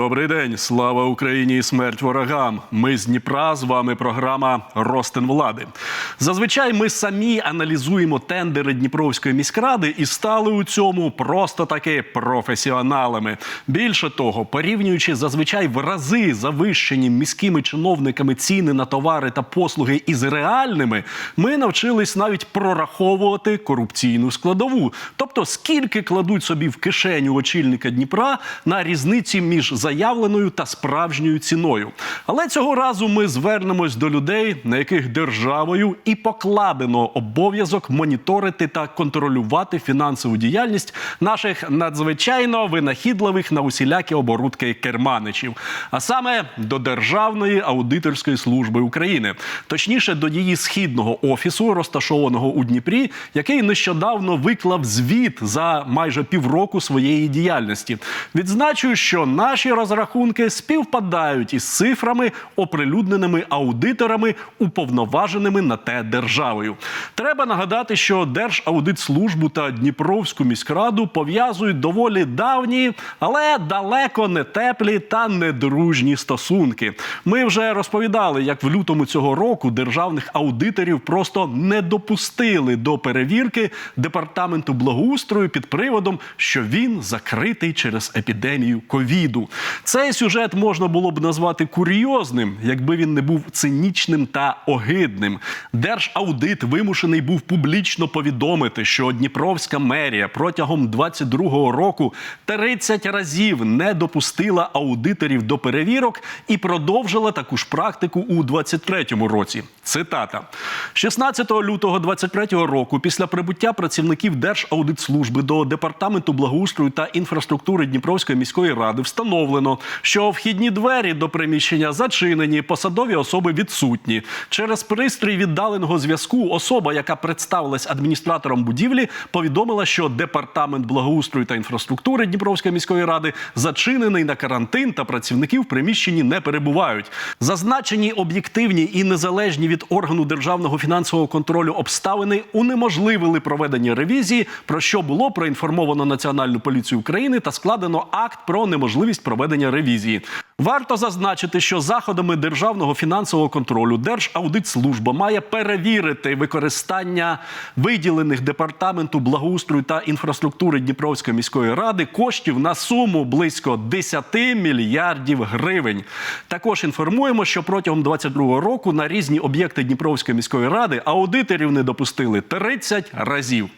Добрий день, слава Україні і смерть ворогам. Ми з Дніпра. З вами програма Ростин влади. Зазвичай ми самі аналізуємо тендери Дніпровської міськради і стали у цьому просто таки професіоналами. Більше того, порівнюючи зазвичай в рази завищені міськими чиновниками ціни на товари та послуги із реальними, ми навчились навіть прораховувати корупційну складову. Тобто, скільки кладуть собі в кишеню очільника Дніпра на різниці між заявленою та справжньою ціною. Але цього разу ми звернемось до людей, на яких державою і покладено обов'язок моніторити та контролювати фінансову діяльність наших надзвичайно винахідливих на усілякі оборудки керманичів, а саме до Державної аудиторської служби України, точніше до її східного офісу, розташованого у Дніпрі, який нещодавно виклав звіт за майже півроку своєї діяльності. Відзначу, що наші розрахунки співпадають із цифрами, оприлюдненими аудиторами, уповноваженими на те державою. Треба нагадати, що Держаудитслужбу та Дніпровську міськраду пов'язують доволі давні, але далеко не теплі та недружні стосунки. Ми вже розповідали, як в лютому цього року державних аудиторів просто не допустили до перевірки департаменту благоустрою під приводом, що він закритий через епідемію ковіду. Цей сюжет можна було б назвати курйозним, якби він не був цинічним та огидним. Держаудит вимушений був публічно повідомити, що Дніпровська мерія протягом 22-го року 30 разів не допустила аудиторів до перевірок і продовжила таку ж практику у 23-му році. Цитата: 16 лютого 23-го року, після прибуття працівників Держаудитслужби до департаменту благоустрою та інфраструктури Дніпровської міської ради встановлено, що вхідні двері до приміщення зачинені, посадові особи відсутні. Через пристрій віддаленого зв'язку особа, яка представилась адміністратором будівлі, повідомила, що департамент благоустрою та інфраструктури Дніпровської міської ради зачинений на карантин та працівників в приміщенні не перебувають. Зазначені об'єктивні і незалежні від органу державного фінансового контролю обставини унеможливили проведення ревізії, про що було проінформовано Національну поліцію України та складено акт про неможливість проведення ревізії. Варто зазначити, що заходами державного фінансового контролю Держаудитслужба має перевірити використання виділених департаменту благоустрою та інфраструктури Дніпровської міської ради коштів на суму близько 10 мільярдів гривень. Також інформуємо, що протягом 2022 року на різні об'єкти Дніпровської міської ради аудиторів не допустили 30 разів.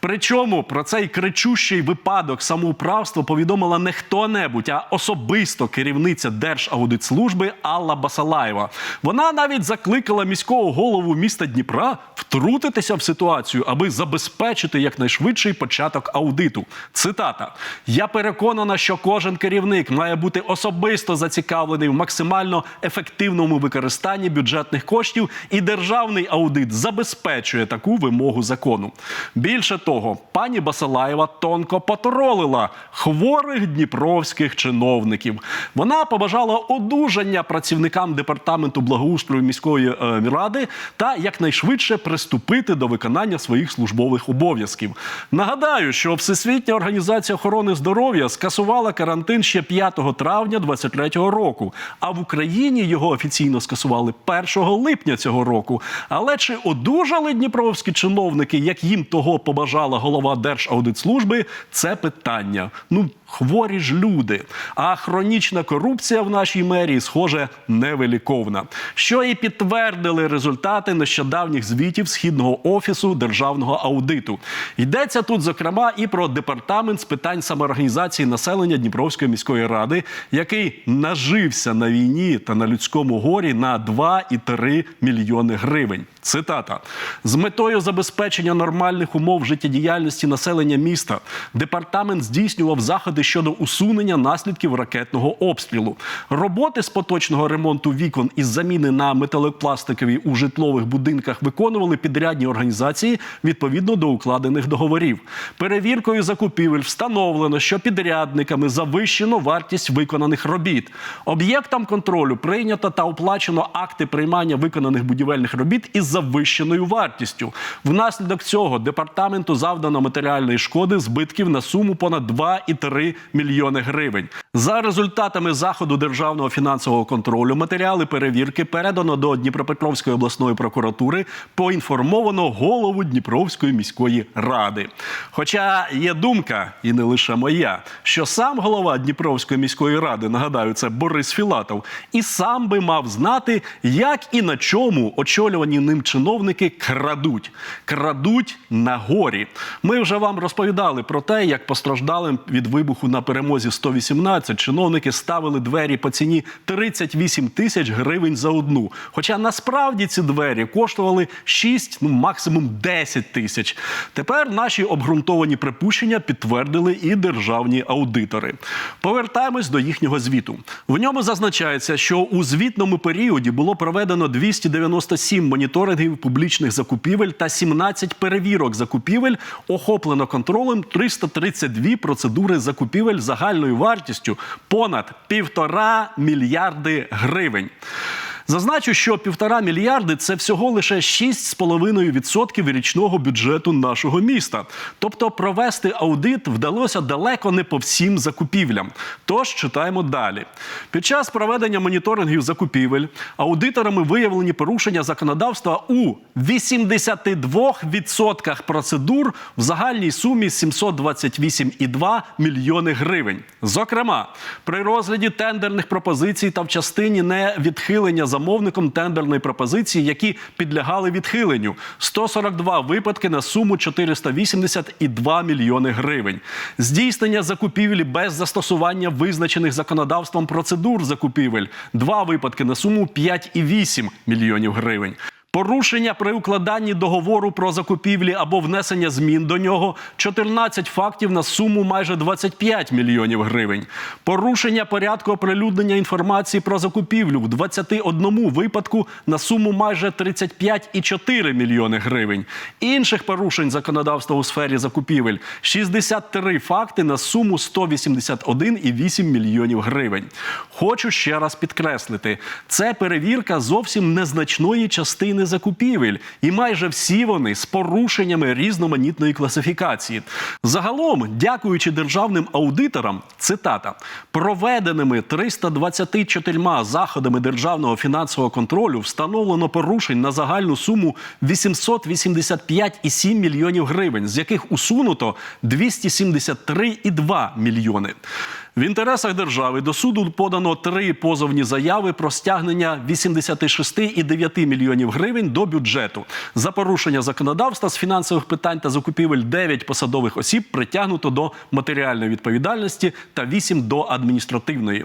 Причому про цей кричущий випадок самоуправства повідомила не хто-небудь, а особисто керівниця Держаудитслужби Алла Басалаєва. Вона навіть закликала міського голову міста Дніпра втрутитися в ситуацію, аби забезпечити якнайшвидший початок аудиту. Цитата: Я переконана, що кожен керівник має бути особисто зацікавлений в максимально ефективному використанні бюджетних коштів, і державний аудит забезпечує таку вимогу закону. Більше того, пані Басалаєва тонко потролила хворих дніпровських чиновників. Вона побажала одужання працівникам департаменту благоустрою міської е, ради та якнайшвидше приступити до виконання своїх службових обов'язків. Нагадаю, що Всесвітня організація охорони здоров'я скасувала карантин ще 5 травня 2023 року. А в Україні його офіційно скасували 1 липня цього року. Але чи одужали дніпровські чиновники, як їм того побажала голова Держаудитслужби, це питання. Ну, хворі ж люди. А хронічна корупція в нашій мерії, схоже, невиліковна. Що і підтвердили результати нещодавніх звітів східного офісу державного аудиту. Йдеться тут, зокрема, і про департамент з питань самоорганізації населення Дніпровської міської ради, який нажився на війні та на людському горі на 2,3 мільйони гривень. Цитата з метою забезпечення нормальних умов життєдіяльності населення міста. Департамент здійснював заходи щодо усунення наслідків ракетного обстрілу. Роботи з поточного ремонту вікон із заміни на металопластикові у житлових будинках виконували підрядні організації відповідно до укладених договорів. Перевіркою закупівель встановлено, що підрядниками завищено вартість виконаних робіт. Об'єктам контролю прийнято та оплачено акти приймання виконаних будівельних робіт із завищеною вартістю. Внаслідок цього департаменту завдано матеріальної шкоди збитків на суму понад 2,3 мільйони гривень. За результатами заходу державного фінансового контролю матеріали перевірки передано до Дніпропетровської обласної прокуратури. Поінформовано голову Дніпровської міської ради. Хоча є думка, і не лише моя, що сам голова Дніпровської міської ради, нагадаю, це Борис Філатов, і сам би мав знати, як і на чому очолювані ним чиновники крадуть. Крадуть на горі. Ми вже вам розповідали про те, як постраждалим від вибуху на перемозі 118 чиновники ставили двері по ціні 38 тисяч гривень за одну. Хоча насправді ці двері коштували 6, ну максимум 10 тисяч. Тепер наші обґрунтовані припущення підтвердили і державні аудитори. Повертаємось до їхнього звіту. В ньому зазначається, що у звітному періоді було проведено 297 моніторингів публічних закупівель та 17 перевірок закупівель, охоплено контролем 332 процедури закупівель загальною вартістю понад півтора мільярди гривень. Зазначу, що півтора мільярди це всього лише 6,5% річного бюджету нашого міста. Тобто провести аудит вдалося далеко не по всім закупівлям. Тож читаємо далі. Під час проведення моніторингів закупівель аудиторами виявлені порушення законодавства у 82% процедур в загальній сумі 728,2 мільйони гривень. Зокрема, при розгляді тендерних пропозицій та в частині невідхилення замовником тендерної пропозиції, які підлягали відхиленню, 142 випадки на суму 480,2 мільйони гривень. Здійснення закупівлі без застосування визначених законодавством процедур закупівель, два випадки на суму 5,8 мільйонів гривень. Порушення при укладанні договору про закупівлі або внесення змін до нього 14 фактів на суму майже 25 мільйонів гривень. Порушення порядку оприлюднення інформації про закупівлю в 21 випадку на суму майже 35,4 мільйони гривень. Інших порушень законодавства у сфері закупівель 63 факти на суму 181,8 мільйонів гривень. Хочу ще раз підкреслити, це перевірка зовсім незначної частини закупівель, і майже всі вони з порушеннями різноманітної класифікації. Загалом, дякуючи державним аудиторам, цитата проведеними 324 заходами державного фінансового контролю встановлено порушень на загальну суму 885,7 мільйонів гривень, з яких усунуто 273,2 мільйони. В інтересах держави до суду подано три позовні заяви про стягнення 86,9 мільйонів гривень до бюджету. За порушення законодавства з фінансових питань та закупівель 9 посадових осіб притягнуто до матеріальної відповідальності та 8 до адміністративної.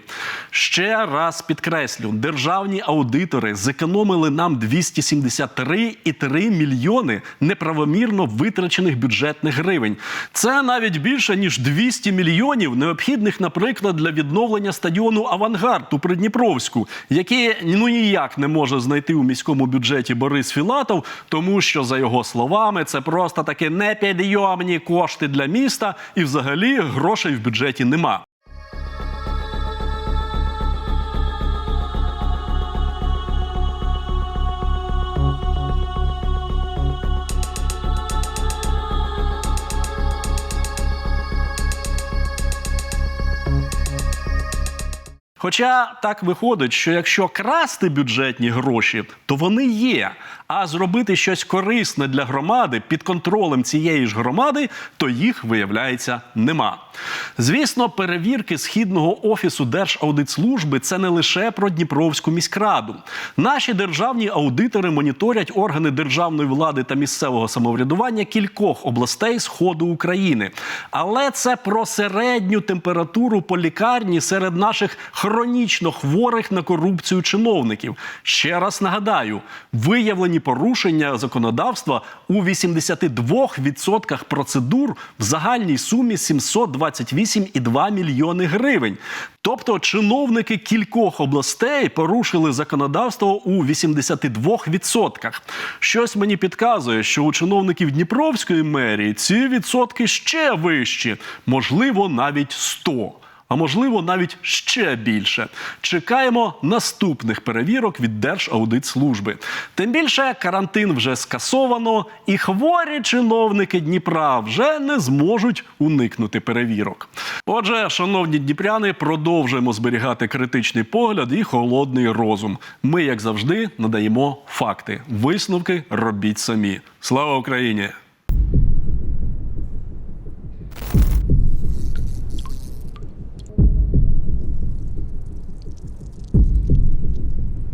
Ще раз підкреслю: державні аудитори зекономили нам 273,3 мільйони неправомірно витрачених бюджетних гривень. Це навіть більше ніж 200 мільйонів необхідних, наприклад, для відновлення стадіону Авангард у Придніпровську, який ну ніяк не може знайти у міському бюджеті Борис Філатов, тому що за його словами це просто таки непідйомні кошти для міста, і взагалі грошей в бюджеті нема. Хоча так виходить, що якщо красти бюджетні гроші, то вони є. А зробити щось корисне для громади під контролем цієї ж громади, то їх виявляється нема. Звісно, перевірки східного офісу Держаудитслужби це не лише про Дніпровську міськраду. Наші державні аудитори моніторять органи державної влади та місцевого самоврядування кількох областей сходу України. Але це про середню температуру по лікарні серед наших хронічно хворих на корупцію чиновників. Ще раз нагадаю, виявлені порушення законодавства у 82% процедур в загальній сумі 728,2 мільйони гривень. Тобто чиновники кількох областей порушили законодавство у 82%. Щось мені підказує, що у чиновників Дніпровської мерії ці відсотки ще вищі, можливо, навіть 100. А можливо, навіть ще більше. Чекаємо наступних перевірок від Держаудитслужби. Тим більше карантин вже скасовано, і хворі чиновники Дніпра вже не зможуть уникнути перевірок. Отже, шановні дніпряни, продовжуємо зберігати критичний погляд і холодний розум. Ми, як завжди, надаємо факти. Висновки робіть самі. Слава Україні!